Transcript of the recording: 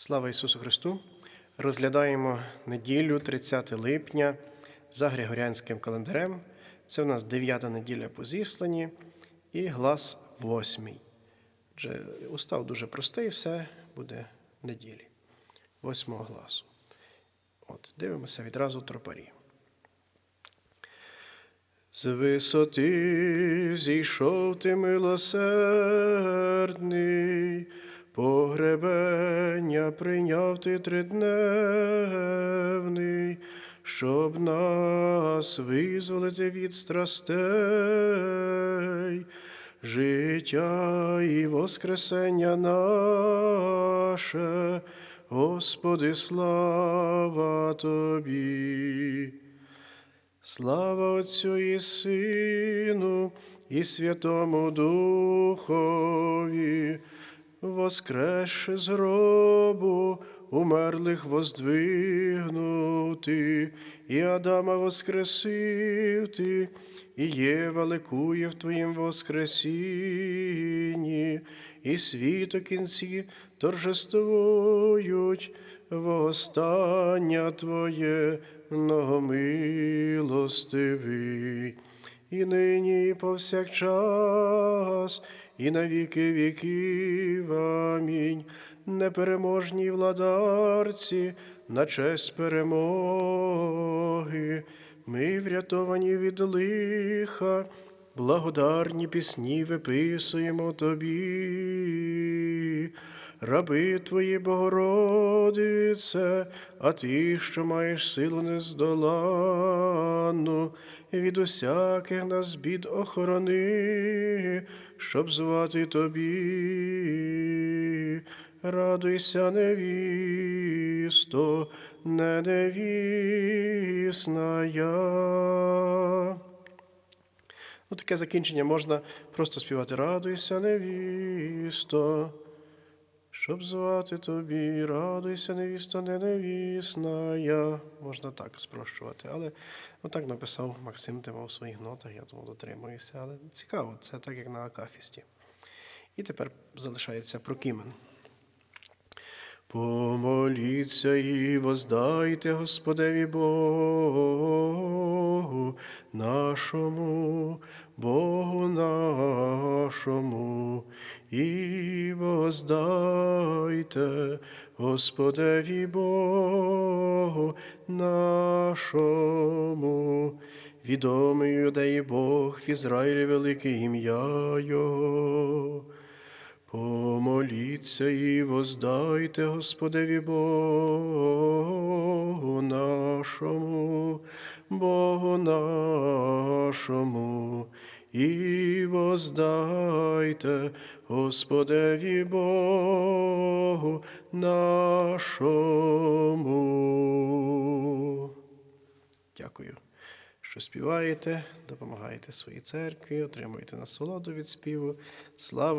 Слава Ісусу Христу! Розглядаємо неділю 30 липня за Григоріанським календарем. Це у нас 9 неділя по зісланні і глас 8. Отже, устав дуже простий, все буде в неділі, 8 гласу. От, дивимося відразу тропарі. З висоти зійшов ти милосердний, погребення прийняв ти тридневний, щоб нас визволити від страстей, життя і воскресення наше, Господи, слава Тобі. Слава Отцю і Сину, і Святому Духові, воскресши з гробу, умерлих воздвигнув ти, і Адама воскресив ти, і Єва ликує в Твоїм воскресінні, і світ у кінці торжествують восстання Твоє многомилостивий, і нині повсякчас, і на віки віків. Амінь. Непереможній владарці, на честь перемоги, ми врятовані від лиха, благодарні пісні виписуємо тобі. Раби Твої, Богородице, а Ти, що маєш силу нездоланну, від усяких нас бід охорони, щоб звати Тобі. Радуйся, невісто, не невісна я. Ну, таке закінчення можна просто співати Радуйся, невісто. Щоб звати тобі, радуйся, невісто, не невісна я. Можна так спрощувати. Але отак написав Максим Тима у своїх нотах, я тому дотримуюся. Але цікаво, це так як на Акафісті. І тепер залишається прокімен. Помоліться і воздайте Господеві Богу нашому, Богу нашому, і воздайте Господеві Богу нашому. Відомий юдеї Бог в Ізраїлі велике ім'я Його. Помоліться і воздайте Господеві Богу нашому, Богу нашому, і воздайте Господеві Богу нашому. Дякую, що співаєте, допомагаєте своїй церкві, отримуєте насолоду від співу. Слава